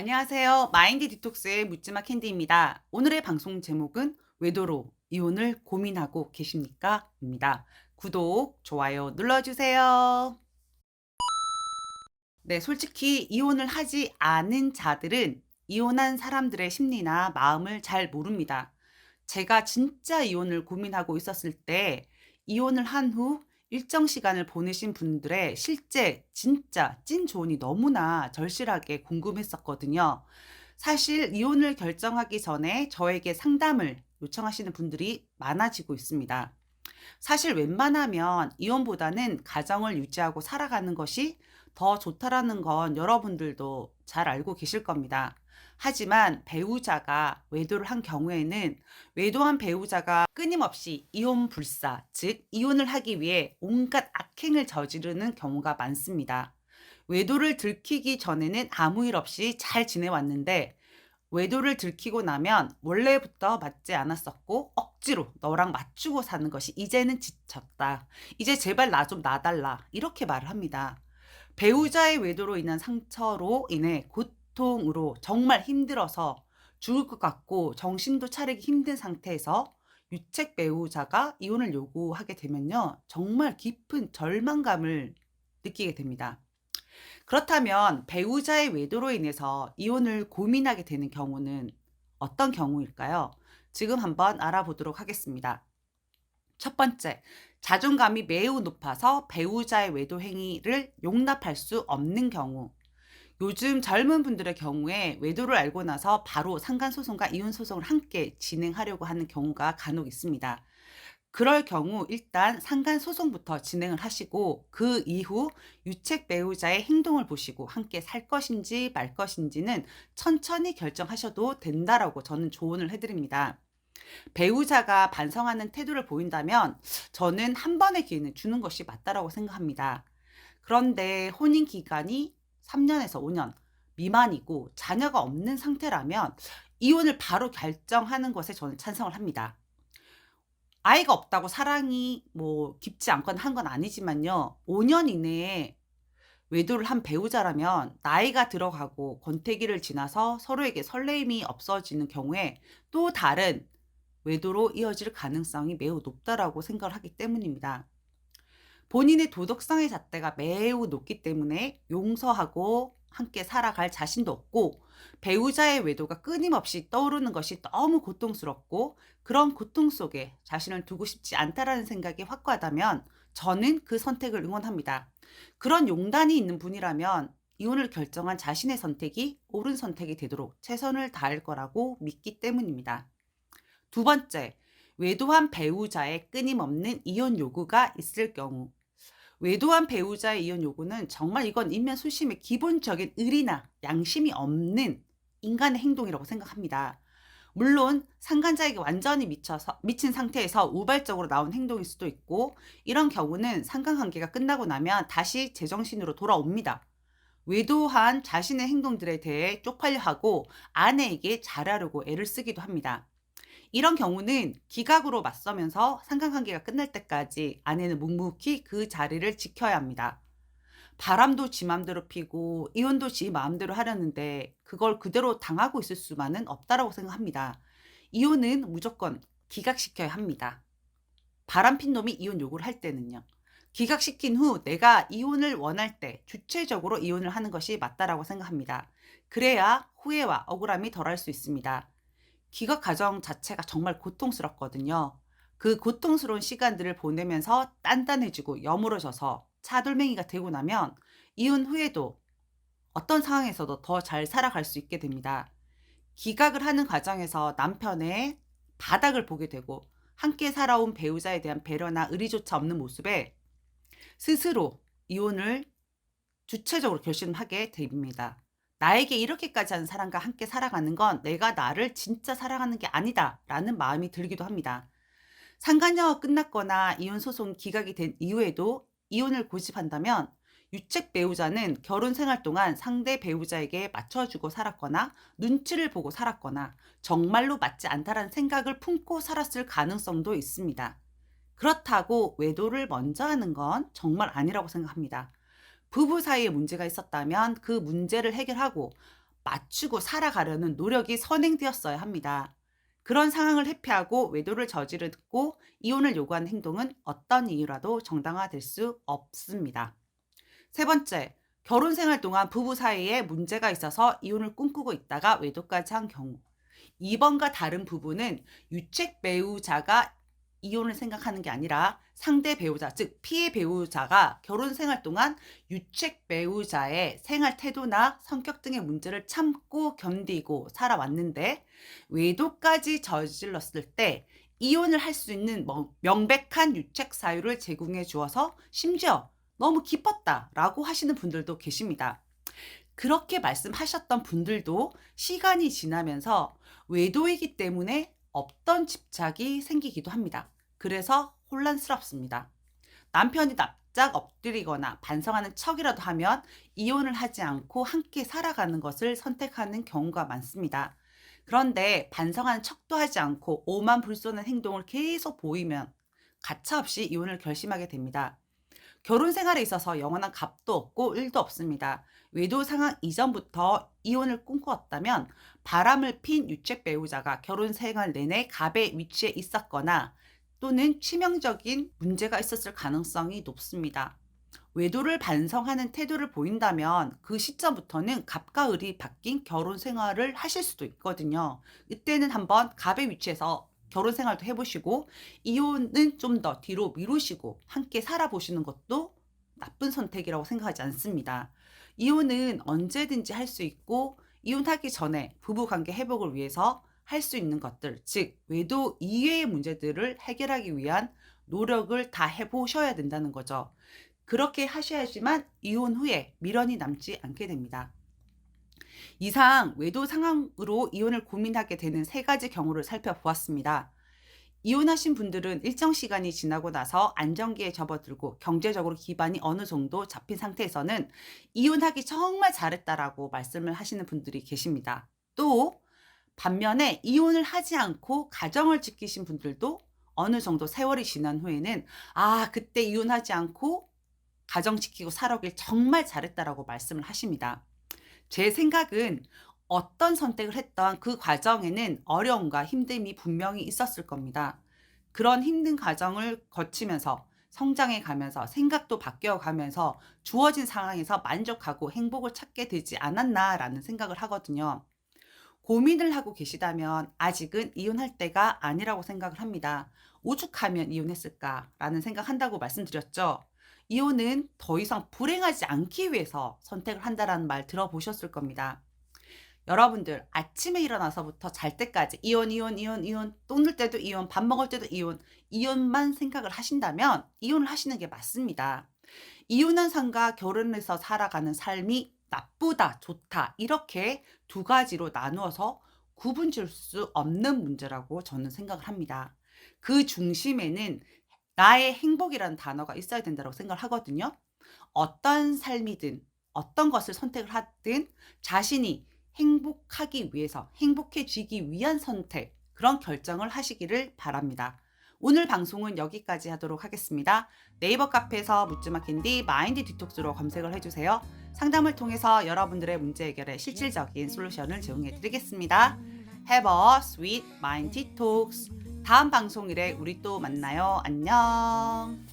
안녕하세요. 마인드 디톡스의 묻지마 캔디입니다. 오늘의 방송 제목은 외도로 이혼을 고민하고 계십니까? 입니다. 구독, 좋아요 눌러주세요. 네, 솔직히 이혼을 하지 않은 자들은 이혼한 사람들의 심리나 마음을 잘 모릅니다. 제가 진짜 이혼을 고민하고 있었을 때 이혼을 한 후 일정 시간을 보내신 분들의 실제 진짜 찐 조언이 너무나 절실하게 궁금했었거든요. 사실 이혼을 결정하기 전에 저에게 상담을 요청하시는 분들이 많아지고 있습니다. 사실 웬만하면 이혼보다는 가정을 유지하고 살아가는 것이 더 좋다라는 건 여러분들도 잘 알고 계실 겁니다. 하지만 배우자가 외도를 한 경우에는 외도한 배우자가 끊임없이 이혼 불사, 즉 이혼을 하기 위해 온갖 악행을 저지르는 경우가 많습니다. 외도를 들키기 전에는 아무 일 없이 잘 지내왔는데 외도를 들키고 나면 원래부터 맞지 않았었고 억지로 너랑 맞추고 사는 것이 이제는 지쳤다. 이제 제발 나 좀 놔달라. 이렇게 말을 합니다. 배우자의 외도로 인한 상처로 인해 고통으로 정말 힘들어서 죽을 것 같고 정신도 차리기 힘든 상태에서 유책 배우자가 이혼을 요구하게 되면요. 정말 깊은 절망감을 느끼게 됩니다. 그렇다면 배우자의 외도로 인해서 이혼을 고민하게 되는 경우는 어떤 경우일까요? 지금 한번 알아보도록 하겠습니다. 첫 번째, 자존감이 매우 높아서 배우자의 외도 행위를 용납할 수 없는 경우. 요즘 젊은 분들의 경우에 외도를 알고 나서 바로 상간소송과 이혼소송을 함께 진행하려고 하는 경우가 간혹 있습니다. 그럴 경우 일단 상간 소송부터 진행을 하시고 그 이후 유책 배우자의 행동을 보시고 함께 살 것인지 말 것인지는 천천히 결정하셔도 된다라고 저는 조언을 해드립니다. 배우자가 반성하는 태도를 보인다면 저는 한 번의 기회는 주는 것이 맞다라고 생각합니다. 그런데 혼인 기간이 3년에서 5년 미만이고 자녀가 없는 상태라면 이혼을 바로 결정하는 것에 저는 찬성을 합니다. 아이가 없다고 사랑이 뭐 깊지 않거나 한 건 아니지만요. 5년 이내에 외도를 한 배우자라면 나이가 들어가고 권태기를 지나서 서로에게 설레임이 없어지는 경우에 또 다른 외도로 이어질 가능성이 매우 높다라고 생각을 하기 때문입니다. 본인의 도덕성의 잣대가 매우 높기 때문에 용서하고 함께 살아갈 자신도 없고 배우자의 외도가 끊임없이 떠오르는 것이 너무 고통스럽고 그런 고통 속에 자신을 두고 싶지 않다라는 생각이 확고하다면 저는 그 선택을 응원합니다. 그런 용단이 있는 분이라면 이혼을 결정한 자신의 선택이 옳은 선택이 되도록 최선을 다할 거라고 믿기 때문입니다. 두 번째, 외도한 배우자의 끊임없는 이혼 요구가 있을 경우 외도한 배우자의 이혼 요구는 정말 이건 인면 수심의 기본적인 의리나 양심이 없는 인간의 행동이라고 생각합니다. 물론 상간자에게 완전히 미쳐서 미친 상태에서 우발적으로 나온 행동일 수도 있고 이런 경우는 상간관계가 끝나고 나면 다시 제정신으로 돌아옵니다. 외도한 자신의 행동들에 대해 쪽팔려 하고 아내에게 잘하려고 애를 쓰기도 합니다. 이런 경우는 기각으로 맞서면서 상관관계가 끝날 때까지 아내는 묵묵히 그 자리를 지켜야 합니다. 바람도 지 마음대로 피고 이혼도 지 마음대로 하려는데 그걸 그대로 당하고 있을 수만은 없다라고 생각합니다. 이혼은 무조건 기각시켜야 합니다. 바람 핀 놈이 이혼 요구를 할 때는요. 기각시킨 후 내가 이혼을 원할 때 주체적으로 이혼을 하는 것이 맞다라고 생각합니다. 그래야 후회와 억울함이 덜할 수 있습니다. 기각 과정 자체가 정말 고통스럽거든요. 그 고통스러운 시간들을 보내면서 단단해지고 여물어져서 차돌맹이가 되고 나면 이혼 후에도 어떤 상황에서도 더 잘 살아갈 수 있게 됩니다. 기각을 하는 과정에서 남편의 바닥을 보게 되고 함께 살아온 배우자에 대한 배려나 의리조차 없는 모습에 스스로 이혼을 주체적으로 결심하게 됩니다. 나에게 이렇게까지 한 사람과 함께 살아가는 건 내가 나를 진짜 사랑하는 게 아니다 라는 마음이 들기도 합니다. 상간녀가 끝났거나 이혼 소송 기각이 된 이후에도 이혼을 고집한다면 유책 배우자는 결혼 생활 동안 상대 배우자에게 맞춰주고 살았거나 눈치를 보고 살았거나 정말로 맞지 않다라는 생각을 품고 살았을 가능성도 있습니다. 그렇다고 외도를 먼저 하는 건 정말 아니라고 생각합니다. 부부 사이에 문제가 있었다면 그 문제를 해결하고 맞추고 살아가려는 노력이 선행되었어야 합니다. 그런 상황을 회피하고 외도를 저지르고 이혼을 요구하는 행동은 어떤 이유라도 정당화될 수 없습니다. 세 번째, 결혼 생활 동안 부부 사이에 문제가 있어서 이혼을 꿈꾸고 있다가 외도까지 한 경우. 2번과 다른 부분은 유책 배우자가 이혼을 생각하는 게 아니라 상대 배우자, 즉 피해 배우자가 결혼 생활 동안 유책 배우자의 생활 태도나 성격 등의 문제를 참고 견디고 살아왔는데 외도까지 저질렀을 때 이혼을 할 수 있는 뭐- 명백한 유책 사유를 제공해 주어서 심지어 너무 기뻤다라고 하시는 분들도 계십니다. 그렇게 말씀하셨던 분들도 시간이 지나면서 외도이기 때문에 없던 집착이 생기기도 합니다. 그래서 혼란스럽습니다. 남편이 납작 엎드리거나 반성하는 척이라도 하면 이혼을 하지 않고 함께 살아가는 것을 선택하는 경우가 많습니다. 그런데 반성하는 척도 하지 않고 오만 불쏘는 행동을 계속 보이면 가차없이 이혼을 결심하게 됩니다. 결혼 생활에 있어서 영원한 값도 없고 일도 없습니다. 외도 상황 이전부터 이혼을 꿈꾸었다면 바람을 핀 유책 배우자가 결혼 생활 내내 갑의 위치에 있었거나 또는 치명적인 문제가 있었을 가능성이 높습니다. 외도를 반성하는 태도를 보인다면 그 시점부터는 갑과 을이 바뀐 결혼 생활을 하실 수도 있거든요. 이때는 한번 갑의 위치에서 결혼 생활도 해보시고 이혼은 좀 더 뒤로 미루시고 함께 살아보시는 것도 나쁜 선택이라고 생각하지 않습니다. 이혼은 언제든지 할 수 있고 이혼하기 전에 부부관계 회복을 위해서 할 수 있는 것들, 즉 외도 이외의 문제들을 해결하기 위한 노력을 다 해보셔야 된다는 거죠. 그렇게 하셔야지만 이혼 후에 미련이 남지 않게 됩니다. 이상 외도 상황으로 이혼을 고민하게 되는 세 가지 경우를 살펴보았습니다. 이혼하신 분들은 일정 시간이 지나고 나서 안정기에 접어들고 경제적으로 기반이 어느 정도 잡힌 상태에서는 이혼하기 정말 잘했다라고 말씀을 하시는 분들이 계십니다. 또 반면에 이혼을 하지 않고 가정을 지키신 분들도 어느 정도 세월이 지난 후에는 아, 그때 이혼하지 않고 가정 지키고 살아오길 정말 잘했다라고 말씀을 하십니다. 제 생각은 어떤 선택을 했던 그 과정에는 어려움과 힘듦이 분명히 있었을 겁니다. 그런 힘든 과정을 거치면서 성장해 가면서 생각도 바뀌어 가면서 주어진 상황에서 만족하고 행복을 찾게 되지 않았나라는 생각을 하거든요. 고민을 하고 계시다면 아직은 이혼할 때가 아니라고 생각을 합니다. 오죽하면 이혼했을까라는 생각한다고 말씀드렸죠. 이혼은 더 이상 불행하지 않기 위해서 선택을 한다라는 말 들어보셨을 겁니다. 여러분들 아침에 일어나서부터 잘 때까지 이혼 이혼 이혼 이혼 똥눌 때도 이혼 밥 먹을 때도 이혼 이혼만 생각을 하신다면 이혼을 하시는 게 맞습니다. 이혼한 삶과 결혼해서 살아가는 삶이 나쁘다 좋다 이렇게 두 가지로 나누어서 구분 줄 수 없는 문제라고 저는 생각을 합니다. 그 중심에는 나의 행복이라는 단어가 있어야 된다고 생각을 하거든요. 어떤 삶이든 어떤 것을 선택을 하든 자신이 행복하기 위해서 행복해지기 위한 선택 그런 결정을 하시기를 바랍니다. 오늘 방송은 여기까지 하도록 하겠습니다. 네이버 카페에서 묻지마 캔디 마인드 디톡스로 검색을 해주세요. 상담을 통해서 여러분들의 문제 해결에 실질적인 솔루션을 제공해 드리겠습니다. Have a sweet mind detox. 다음 방송일에 우리 또 만나요. 안녕.